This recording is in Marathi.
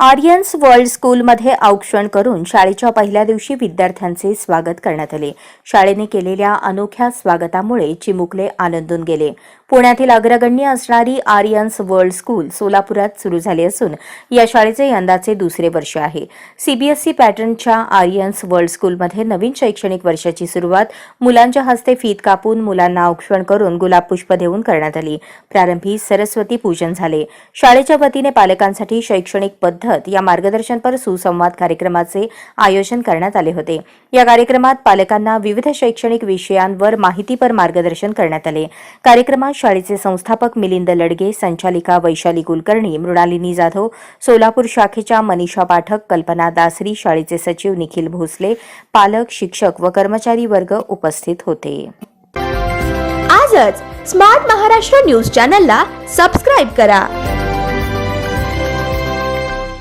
आर्यन्स वर्ल्ड स्कूलमध्ये औक्षण करून शाळेच्या पहिल्या दिवशी विद्यार्थ्यांचे स्वागत करण्यात आले. शाळेने केलेल्या अनोख्या स्वागतामुळे चिमुकले आनंदून गेले. पुण्यातील अग्रगण्य असणारी आर्यन्स वर्ल्ड स्कूल सोलापुरात सुरू झाली असून या शाळेचे यंदाचे दुसरे वर्ष आहे. सीबीएसई पॅटर्नच्या आर्यन्स वर्ल्ड स्कूलमध्ये नवीन शैक्षणिक वर्षाची सुरुवात मुलांच्या हस्ते फीत कापून मुलांना औक्षण करून गुलाब पुष्प देऊन करण्यात आली. प्रारंभी सरस्वती पूजन झाले. शाळेच्या वतीने पालकांसाठी शैक्षणिक पद्धत पद्धत या मार्गदर्शनपर सुसंवाद कार्यक्रमाचे आयोजन करण्यात आले होते. या कार्यक्रमात पालकांना विविध शैक्षणिक विषयांवर माहितीपर मार्गदर्शन करण्यात आले. कार्यक्रमात शाळेचे संस्थापक मिलिंद लडगे संचालिका वैशाली कुलकर्णी मृणालिनी जाधव सोलापूर शाखेच्या मनीषा पाठक कल्पना दासरी शाळेचे सचिव निखिल भोसले पालक शिक्षक व कर्मचारी वर्ग उपस्थित होते. आजच स्मार्ट महाराष्ट्र न्यूज चॅनलला सबस्क्राईब करा.